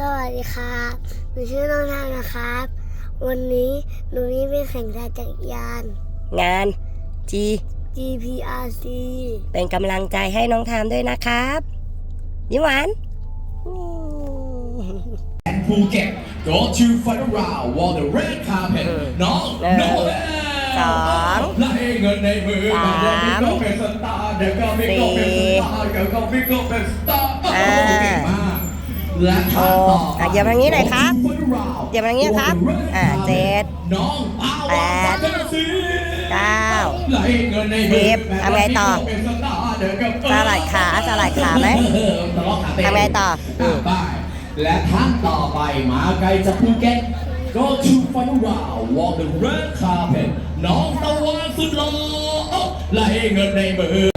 สวัสดีครับหนูชื่อน้องทานนะครับ วันนี้หนูมีเป็นแข่งจักรยาน งาน G GPRC เป็นกำลังใจให้น้องทามด้วยนะครับยิ้มหวานอืม and Phuket go to fun around while the red carpet น้องหนึ่งน้องแล้วสองและให้เงินในมือสามเดี๋ยวมีก็เป็นส และท่าต่ออะเหยียบทางนี้หน่อยครับ Go to fun around เหยียบทางนี้ครับ while the red อ่าเจ็ด carpet น้องปาวแปดสักสีเก้าและให้เงินในมืสิบทำไงต่อเป็นสตาร์เดี๋ยวก็สลัดขาสลัดขาไหมเออตลอดขาเตะทำไงต่ออืมไปและท่านต่อไปมาไกลจากภูเก็ต Go to Fun Wow Walk the red carpet น้องตะวันสุดหล่อและให้เงินในมือ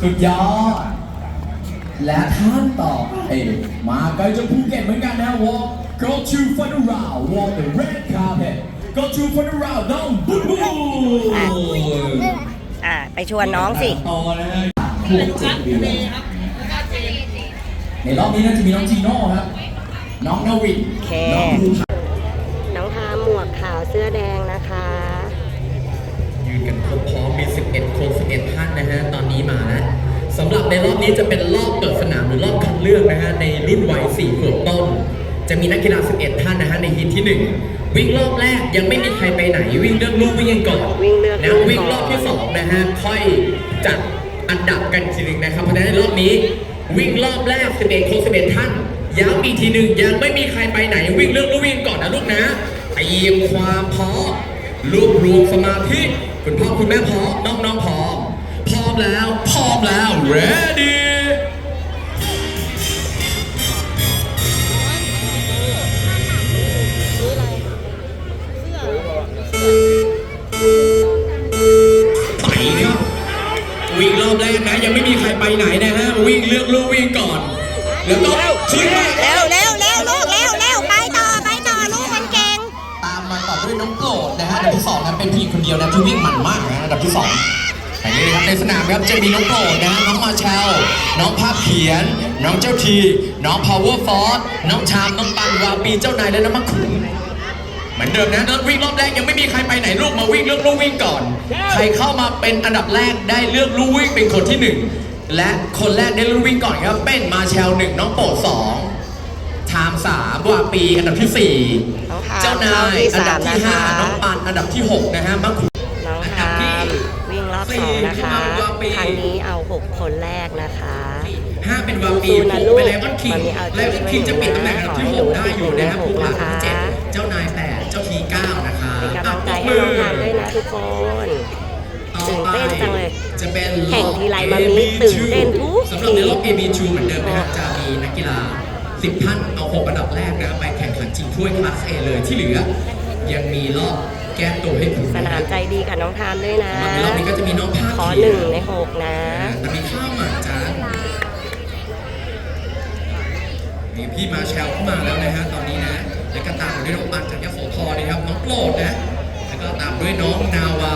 สุดยอด และท่านต่อไปมาไกลจากภูเก็ตเหมือนกันนะ Walk Go to Fun Wow Walk the red carpet Go to Fun Wow น้องบูบูอ่าไปชวนน้องสิต่อนะฮะขวบเจ็ดเดือนในรอบนี้น่าจะมีน้องจีโน่ครับ น้องนาวินโอเคน้องภูผาน้องทามหมวกขาวเสื้อแดงนะคะยืนกันครบพร้อมมี 11 คน 11 ท่านนะฮะ ตอนนี้มาแล้ว สำหรับในรอบนี้จะเป็นรอบเปิดสนามหรือรอบคัดเลือกนะฮะในรุ่นวัย4ขวบต้น จะมีนักกีฬา 11 ท่านนะฮะในฮีทที่ 1 วิ่งรอบแรกยังไม่มีใครไปไหน วิ่งเลือกลูกวิ่งกันก่อนวิ่งเลือกนะลูกวิ่งก่อนรอบที่2นะฮะค่อยจัดอันดับกันอีกทีหนึงนะครับเพราะฉะนั้นในรอบนี้ วิ่งรอบแรก 11คน11 ท่านย้ำอีกทีหนึ่งยังไม่มีใครไปไหน วิ่งเลือกลูกวิ่งก่อนนะลูกนะเตรียมความพร้อมรวบรวมสมาธิคุณพ่อคุณแม่พร้อมน้องๆพร้อมพร้อม แล้ว พร้อมแล้ว ready น้องภาพเขียน น้องเจ้าที น้องพาวเวอร์ฟอร์น้องชาม น้องปันวาปีเจ้านายและน้องมะขุนเหมือนเดิมนะแล้ววิ่งรอบแรกยังไม่มีใครไปไหนลูกมาวิ่งเลือกลูกวิ่งก่อน ใครเข้ามาเป็นอันดับแรกได้เลือกลูกวิ่งเป็นคนที่หนึ่งและคนแรกได้ลูกวิ่งก่อนครับเป็นมาเชลหนึ่งน้องโปรดสองชามสามวาปีอันดับที่สี่น้องทามเจ้านายเข้าที่อันดับที่สามนะคะ5น้องปานอันดับที่6นะฮะมะขุนน้องทามวิ่งรอบสองนะคะครั้งนี้เอา6คนแรกนะคะ5 เป็นวาปีสู้ๆนะหลูกกเป็นไลออนคิงวันนี้เอาใจไลออนคิงจะปิดตำแหน่งอันดับที่ช่วย6ได้อยู่นะฮะให้ภูหนูผานะคะเจ็ดเจ้านาย8เจ้าที9นะคะเป็นกำลังใจให้น้องทามด้วยนะทุกคนตื่นเต้นจังเลยจะเป็นแข่งทีไรมามีตื่นเต้นทุกสำหรับในรอบที AB2 เหมือนเดิมนะครับจะมีนักกีฬา10ท่านเอา6อันดับแรกนะไปแข่งขันชิงถ้วยคลาส A เลยที่เหลือ ยังมีรอบแก้ตัวให้คุณสนามใจดีกับน้องทามด้วยนะในรอบนี้ก็จะมีน้องภาคขอเขียหนึ่งในหกนะแต่มีข้าวหมากจ้า นี่พี่มาแชลเข้ามาแล้วนะฮะตอนนี้นะแล้วก็ตามด้วยน้องปันจากยโสธรนะครับน้องโปรดนะแล้วก็ตามด้วยน้องนาวา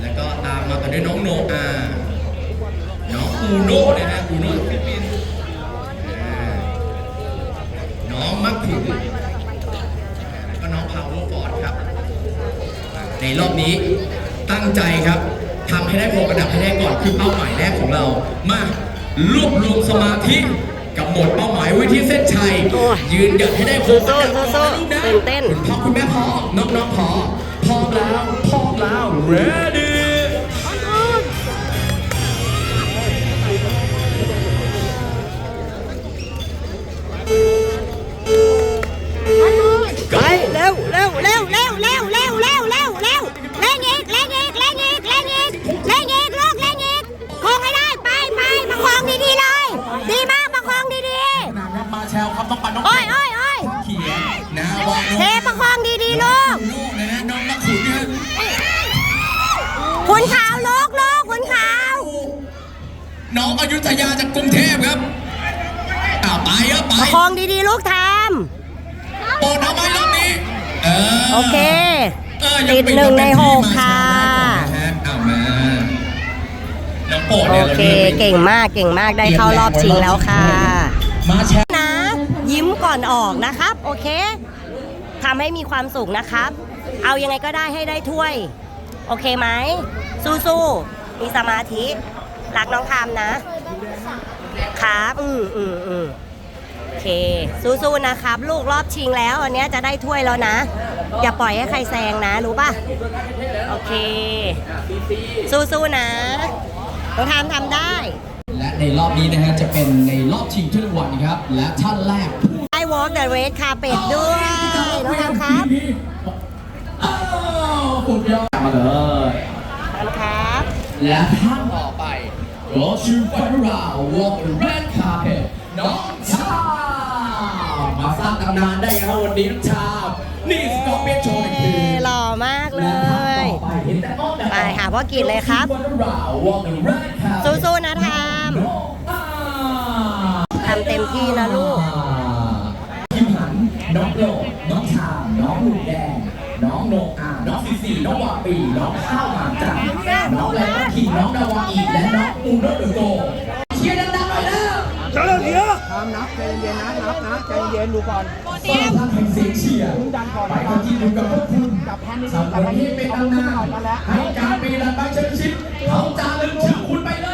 แล้วก็ตามมากันด้วยน้องโนอาน้องอูโน่นะฮะอูโน่ฟิลิปปินส์น้องมักขุนแล้วก็น้องพาวเวอร์ฟอร์ดครับ ในรอบนี้ตั้งใจครับทำให้ได้หกอันดับให้ได้ก่อนคือเป้าหมายแรกของเรา มารวบรวมสมาธิ กับหมวดเป้าหมายไว้ที่เส้นชัย โอ้ยยืนหยัดให้ได้หกอันดับก่อนสู้นะๆลูกนะตื่นเต้น คุณพ่อคุณแม่พร้อมน้องๆพร้อมพร้อมแล้วพร้อมแล้ว ready ไปเร็วเร็วเร็วเร็วเร็ว น้องอยุธยาจากกรุงเทพครับอ้าวไปครับไปประคองดีๆลูกทโปรดเอาไว้รอบนี้เออำโอเคเออยังติดหนึ่งในหกค่ะเอามาน้องโปรดโอเนี่ยเคเก่งมากเก่งมากได้เข้ารอบชิงแล้วค่ะมาแชร์นะ ยิ้มก่อนออกนะครับ โอเคทำให้มีความสุขนะครับ เอายังไงก็ได้ให้ได้ถ้วย โอเคไหมสู้ๆมีสมาธิ รักน้องทามนะครับ อืมอืมอืมโอเค สู้ๆนะครับ ลูกรอบชิงแล้วอันเนี้ยจะได้ถ้วยแล้วนะ อย่าปล่อยให้ใครแซงนะ รู้ป่ะ โอเค สู้ๆนะน้องทามทำได้ และในรอบนี้นะฮะจะเป็นในรอบชิงถ้วยรางวัลครับ และท่านแรกผู้ได้ walk the red carpet ด้วยน้องทามครับอ้าวสุดยอดมาเลยทามครับ และท่านต่อไป go to final round walk the red carpet น้องชามมาสร้างตำนานได้ไงครับวันนี้น้องชามนี่สกอร์เปียนโชว์อีกทีหล่อมากเลและท่านยต่อไปเห็นแต่อ้อมแต่ไปหาพ่อกิจเลยครับ final round walk the red carpet สู้ๆนะทาม น้อง เชียร์ดังๆหน่อยแล้วทำนับใจเย็นนะนับนะใจเย็นดูก่อนสร้างพลังแห่งเสียงเชียร์ดันก่อนไปกันที่ดูกับพวกคุณจับแพนนี่จับแพนนี่เป็นตำนานให้การปีนันใบเชิญชิปเขาจารึกชื่อคุณไปเลย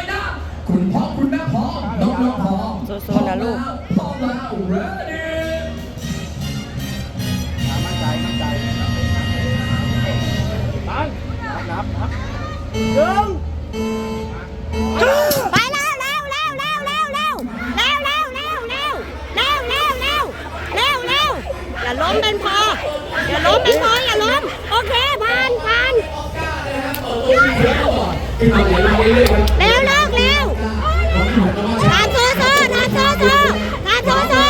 นาสู้สู้นาสู้สู้นาสู้สู้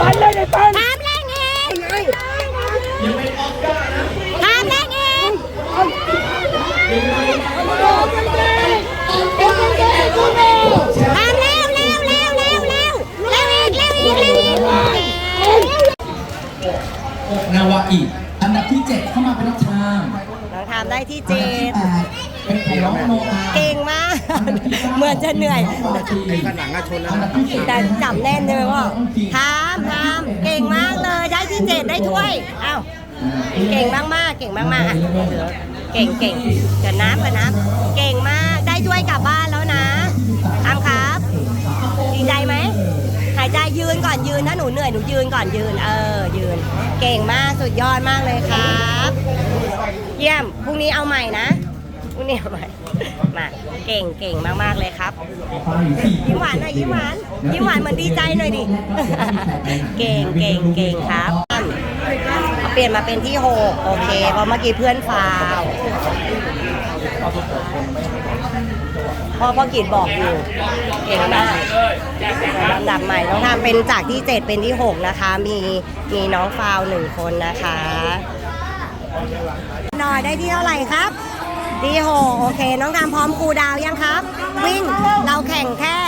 ปันเลยไอ้ปันน้ำแรงเองน้ำแรงเองน้ำเร็วเร็วเร็วเร็วเร็วเร็วอีกเร็วเร็วอีกนาวาอีกอันดับที่ 7 เข้ามาเป็นนัอทาม เราทามได้ที่เจอันดับที่แปด ของน้องโนอาเก่งมาก เหมือนจะเหนื่อยกันหลังอะชนแล้วอันดับที่สี่แต่จับแน่นใช่ไหมพ่อทามทามเก่งมากเลยได้ที่เจ็ดได้ถ้วยอ้าวเก่งมากมากๆเก่งมากมากๆอะเก่งเก่งเดี๋ยวน้ำกันน้ำเก่งมากได้ถ้วยกลับบ้านแล้วนะทามครับดีใจไหมหายใจยืนก่อนยืนถ้าหนูเหนื่อยหนูยืนก่อนยืน เออ ยืน เก่งมากสุดยอดมากเลยครับ เยี่ยมพรุ่งนี้เอาใหม่นะ พรุ่งนี้เอามาเก่งเก่งมากๆเลยครับ ยิ้มหวานหน่อยยิ้มหวานยิ้มหวานเหมือนดีใจหน่อยดิ เก่งเก่งเก่งครับ เปลี่ยนมาเป็นที่หกโอเค เพราะเมื่อกี้เพื่อนฟาวพ่อพ่อกิจบอกอยู่ เก่งมากลำดับใหม่น้องทำเป็นจากที่เจ็ดเป็นที่หกนะคะ มีมีน้องฟาวหนึ่งคนนะคะหน่อยได้ที่เท่าไหร่ครับ ดีโหโอเค น้องทำพร้อมครูดาวยังครับ วิ่งเราแข่งแค่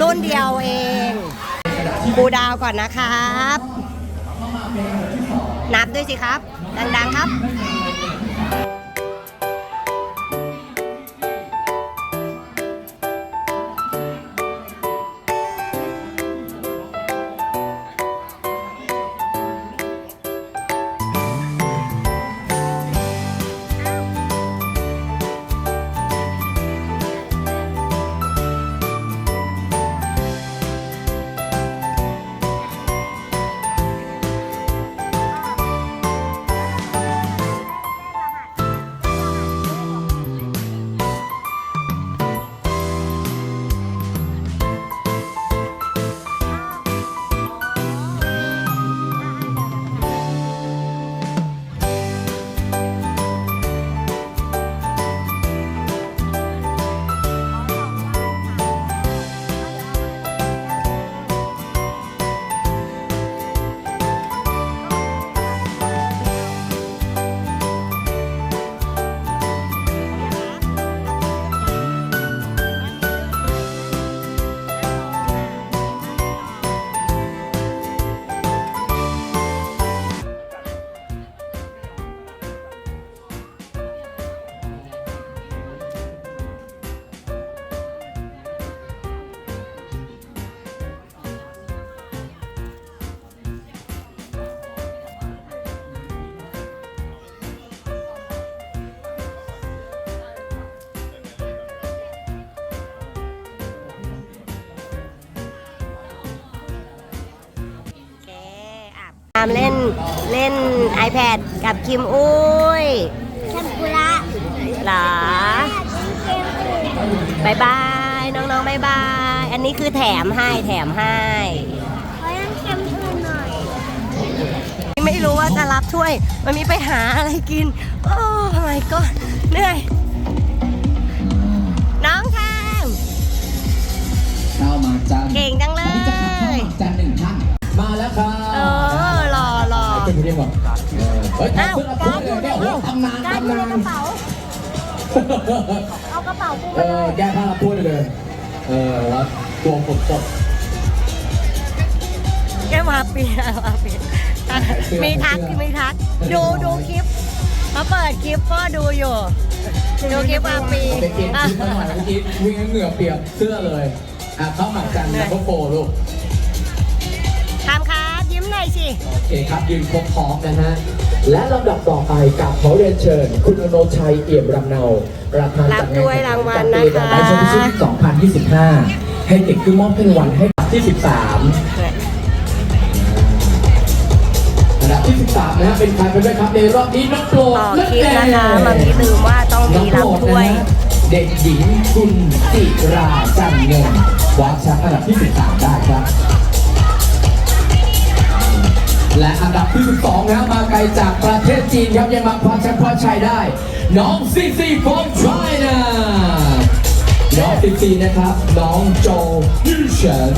รุ่นเดียวเองครูดาวก่อนนะครับ นับด้วยสิครับ ดังๆครับามเล่นเล่น iPad กับคิมอุ้ยแคมปุระเหรอบายบาย น้องๆบายบาย อันนี้คือแถมให้แถมให้ ขอยังแคมอื่นหน่อยไม่รู้ว่าจะรับถ้วย มันมีไปหาอะไรกิน โอ้ my god เหนื่อย น้องทามข้าวหมากจันเก่งจังเลอันนี้จะขับข้าวย หมากจันหนึ่งท่านมาแล้วครับ เออรอรอ เป็นผู้เรียกว่าเออเฮ้ยอ้าเพื่อนเอาเพื่อเลยเนี่ยโอ้โหตำนานการตำอยู่นาในกระเป๋า เอากระเป๋ากูเอมาเลอย แก้ผ้าพูดเลย เออแล้วตัวฝนตก แกมาเปลี่ยนมาเปลี่ยนอะมีทักมีทัก ดูดูคลิปเขาเปิดคลิปก็ดูอยู่ ดูคลิปมาปีเอาไปเปลี่ยนชุดมาหน่อยเมื่อกี้วิ่งให้เหงื่อเปียกเสื้อเลย อะเข้าหมักจันทร์แล้วก็โปรลูก โอเคครับยืนครบพร้อมนะฮะ และลำดับต่อไปกับขอเรียนเชิญ คุณอโนชัยเอี่ยมรำเนาประธานรับจัดงานด้วยรางวัลจัดนะคะเอไอชมชิ2025 ให้เด็กขึ้นมอบเป็นวันให้อันดับที่ 13อันดับที่ 13 นะฮะเป็นใครไปด้วยครับในรอบนี้น้องโปรดต่อและคลิปนะคะบางทีลืมว่าต้องน้อมีงโปรรับดถ้วนะยฮะเด็กหญิงคุณจิราจันเงินคว้าแชมป์อันดับที่ 13 ได้ครับ และอันดับที่ 12นะมาไกลจากประเทศจีนครับยังมาคว้าแชมป์คว้าชัยได้ น้องซีซี from China น้องซีซีนะครับ น้องโจยูเฉิน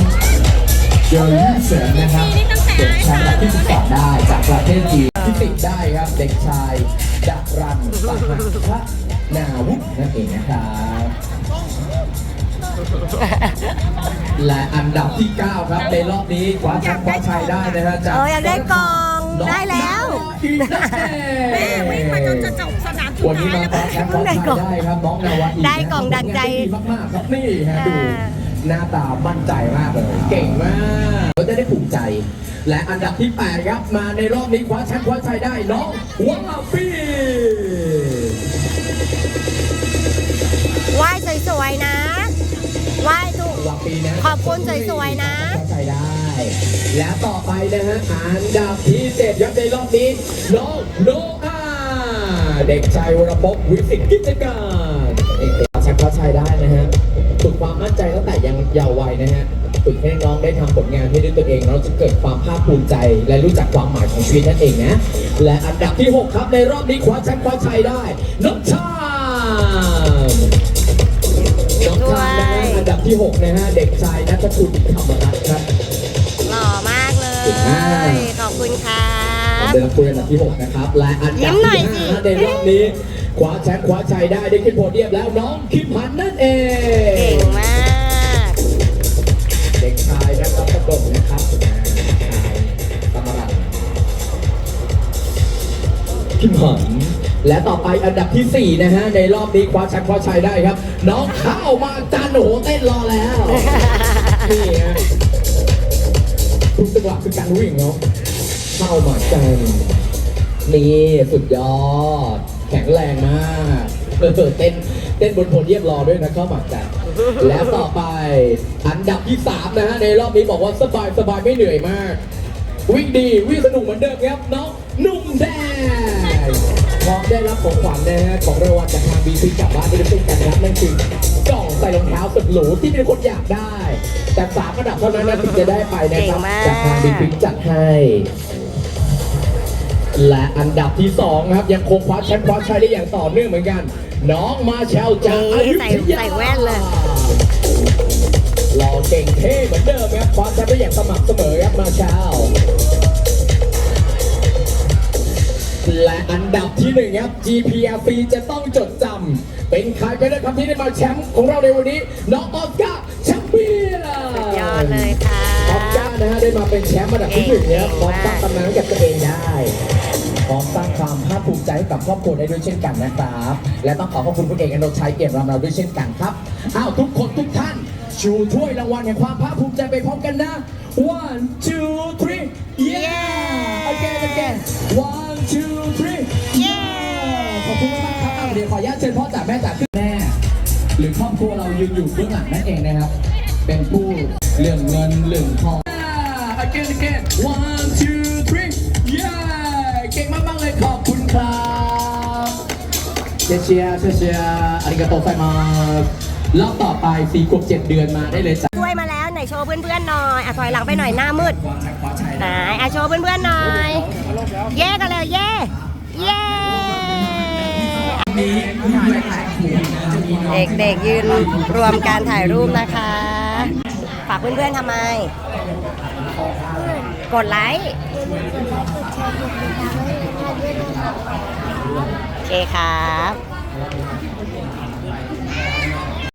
โจยูเฉินนะครับเด็กชายอันดับที่ 12 ได้จากประเทศจีนที่ติดได้ครับเด็กชายดักรันสหัสพระนาวุฒินั่นเองนะครับ และอันดับที่ 9 ครับในรอบนี้คว้าแชมป์คว้าชัยได้นะฮะจากเอออยากได้กล่องได้แล้วแม่วิ่งมาจนจะจบสนามวันนี้มาคว้าแชมป์คว้าชัยได้ครับน้องนาวาอีได้กล่องดังใจดีมากๆครับนี่ฮะดูอ่าหน้าตามั่นใจมากเลย เก่งมากเราจะได้ภูมิใจ และอันดับที่8ครับมาในรอบนี้คว้าแชมป์คว้าชัยได้น้องวาฟี่ไหว้สวยๆนะ ไหว้ถูกวาฟี่นะขอบคุณสวยๆนะเข้าใจได้ และต่อไปนะฮะอันดับที่เจ็ดครับในรอบนี้น้องโนอาเด็กชายวรพวิสิตกิจการเอกแชมป์คว้าชัยได้นะฮะฝึกความมั่นใจตั้งแต่ยังเยาว์วัยนะฮะฝึกให้น้องได้ทำผลงานให้ด้วยตัวเองเราจะเกิดความภาคภูมิใจ และรู้จักความหมายของชีวิตนั่นเองนะ และอันดับที่ 6 ครับในรอบนี้คว้าแชมป์คว้าชัยได้น้องชา ดับที่6นะฮะเด็กชายนัทคุณธรรมรัตน์ครับหล่อมากเลเก่งมากยขอบคุณครับเป็นนักคุยอันดับที่ 6 นะครับ และอันยิ้ดับมหน่อยที่สิ5ในรอบนี้คว้าแชมป์คว้าชัยได้ได้ขึ้นโพเดียมแล้วน้องคิมพันธ์นั่นเอเก่ง และต่อไปอันดับทีสี่ 4 นะฮะ ในรอบนี้คว้าแชมป์คว้าชัยได้ครับ น้องเข้ามาจานโอ้โหเต้นรอแล้วนี่ฮะทุกจังหวะคือการวิ่งเนาะเข้ามาจันนี่สุดยอด แข็งแรงมากเออเต้นเต้นบนโพเดียมรอด้วยนะเข้ามาจันแล้วต่อไปอันดับที่ 3 นะฮะ ในรอบนี้บอกว่าสบายสบายไม่เหนื่อยมาก วิ่งดีวิ่งสนุกเหมือนเดิมครับน้องนุ่มแดง ร้อมได้รับของขวัญนะฮะของรางวัลจากทางบีซีกลับบ้านไปด้วยเช่นกันครับนั่นคือกล่องใส่รองเท้าสุดหรูที่เป็นคนอยากได้ แต่สามระดับเท่านั้นนะถึงจะได้ไปนะครับเก่งมากจากทางบีซีจัดให้ และอันดับที่ 2 ครับ ยังคงคว้าแชมป์คว้าชัยได้อย่างต่อเนื่องเหมือนกัน น้องมาเชลจากอยุธใส่ยาใส่แว่นเลยหล่อเก่งเท่เหมือนเดิมครับคว้าแชมป์ได้อย่างสม่ำเสมอครับมาเชล และอันดับที่หนึ่งครับ GPRC จะต้องจดจำเป็นใครไปได้ครับที่ได้มาแชมป์ของเราในวันนี้น้องออสการ์แชมเปี้ยนยอดเลยค่ะออสการ์นะฮะได้มาเป็นแชมป์อันดับที่หนึ่งเนี่ยพร้อมสร้างตำนานให้กับตัวเองได้พร้อมสร้างความภาคภูมิใจให้กับครอบครัวได้ด้วยเช่นกันนะครับ และต้องขอขอบคุณคุณเอกอโนชัยเกียรติรำเราด้วยเช่นกันครับอ้าวทุกคนทุกท่านชูถ้วยรางวัลแห่งความภาคภูมิใจไปพร้อมกันนะ one two three yeah again again one หรือครอบครัวเรายืนอยู่เบื้องหลังนั่นเองนะครับ เป็นผู้เรื่องเงินเรื่องทอง again again one two three yeah เก่งมากมากเลยขอบคุณครับเชียร์เชียร์เชียร์เชียอาริกาโตไซมาสรอบต่อไปสี่ขวบเจ็ดเดือนมาได้เลยจ้ะกล้วยมาแล้วไหนโชว์เพื่อนๆหน่อยอะถอยหลังไปหน่อยหน้ามืดไหนอะโชว์เพื่อนๆหน่อย เย่กันเลยเย่เย่ เด็กๆยืนรวมการถ่ายรูปนะคะ ฝากเพื่อนๆทำไม กดไลค์กดไลค์กดแชร์กดติดตามให้ทุกท่านด้วยนะครับโอเคครับ